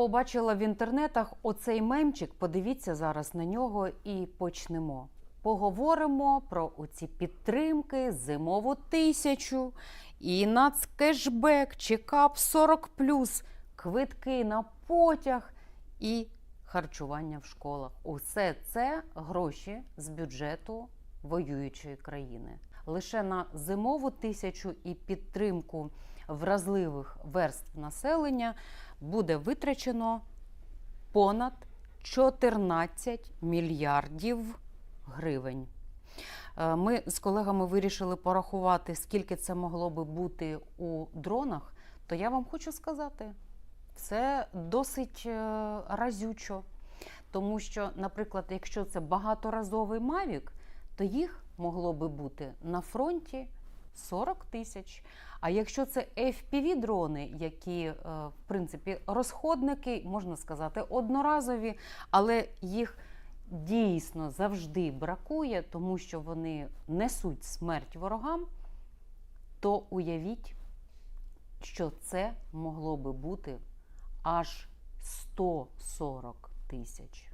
побачила в інтернетах оцей мемчик. Подивіться зараз на нього і почнемо. Поговоримо про оці підтримки, зимову тисячу, і нацкешбек, чекап 40 квитки на потяг і харчування в школах. Усе це гроші з бюджету воюючої країни. Лише на зимову тисячу і підтримку вразливих верств населення буде витрачено понад 14 мільярдів гривень. Е, Ми з колегами вирішили порахувати, скільки це могло би бути у дронах. То я вам хочу сказати, це досить е, разючо. Тому що, наприклад, якщо це багаторазовий Мавік, то їх могло би бути на фронті 40 тисяч. А якщо це fpv дрони, які, е, в принципі, розходники, можна сказати, одноразові, але їх дійсно завжди бракує, тому що вони несуть смерть ворогам, то уявіть, що це могло би бути аж 140 тисяч.